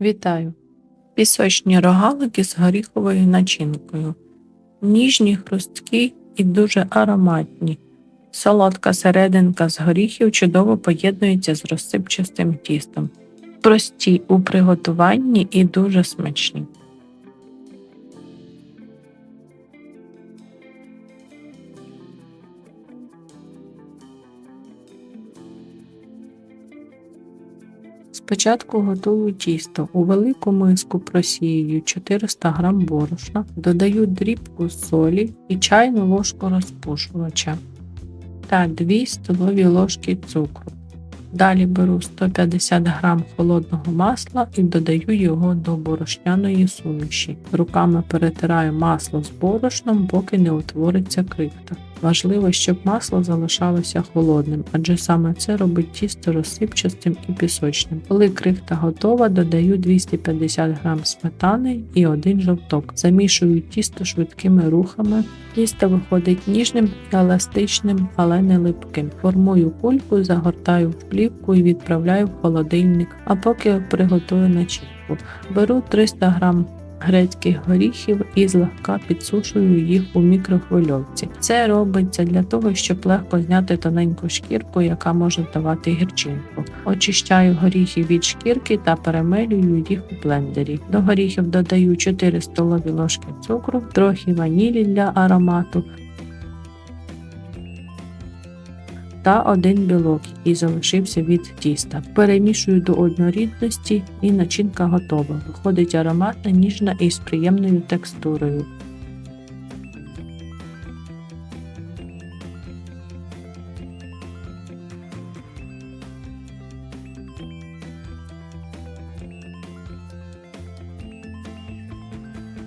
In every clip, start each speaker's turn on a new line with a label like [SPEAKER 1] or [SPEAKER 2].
[SPEAKER 1] Вітаю! Пісочні рогалики з горіховою начинкою. Ніжні, хрусткі і дуже ароматні. Солодка серединка з горіхів чудово поєднується з розсипчастим тістом. Прості у приготуванні і дуже смачні. Спочатку готую тісто. У велику миску просіюю 400 г борошна, додаю дрібку солі і чайну ложку розпушувача та 2 столові ложки цукру. Далі беру 150 г холодного масла і додаю його до борошняної суміші. Руками перетираю масло з борошном, поки не утвориться крихта. Важливо, щоб масло залишалося холодним, адже саме це робить тісто розсипчастим і пісочним. Коли крихта готова, додаю 250 г сметани і один жовток. Замішую тісто швидкими рухами. Тісто виходить ніжним еластичним, але не липким. Формую кульку, загортаю в плівку і відправляю в холодильник, а поки приготую начинку. Беру 300 г грецьких горіхів і злегка підсушую їх у мікрохвильовці. Це робиться для того, щоб легко зняти тоненьку шкірку, яка може давати гірчинку. Очищаю горіхи від шкірки та перемелюю їх у блендері. До горіхів додаю 4 столові ложки цукру, трохи ванілі для аромату. Та один білок, який залишився від тіста. Перемішую до однорідності і начинка готова. Виходить ароматна, ніжна і з приємною текстурою.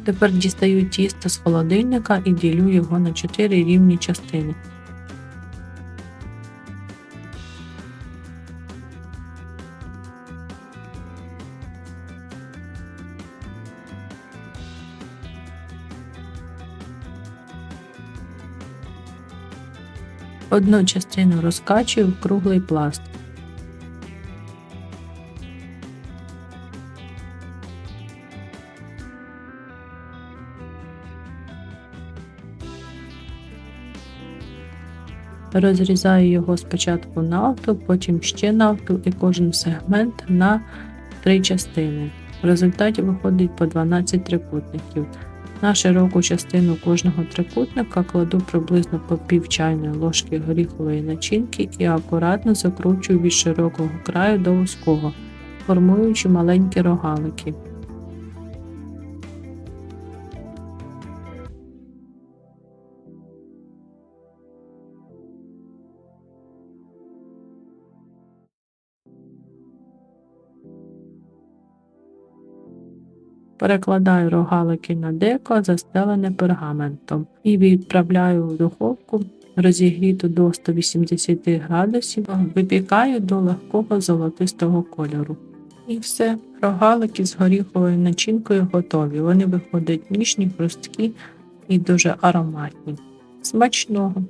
[SPEAKER 1] Тепер дістаю тісто з холодильника і ділю його на 4 рівні частини. Одну частину розкачую в круглий пласт. Розрізаю його спочатку навпіл, потім ще навпіл і кожен сегмент на три частини. В результаті виходить по 12 трикутників. На широку частину кожного трикутника кладу приблизно по пів чайної ложки горіхової начинки і акуратно закручую від широкого краю до вузького, формуючи маленькі рогалики. Перекладаю рогалики на деко, застелене пергаментом, і відправляю в духовку розігріту до 180 градусів, випікаю до легкого золотистого кольору. І все, рогалики з горіховою начинкою готові. Вони виходять ніжні, хрусткі і дуже ароматні. Смачного!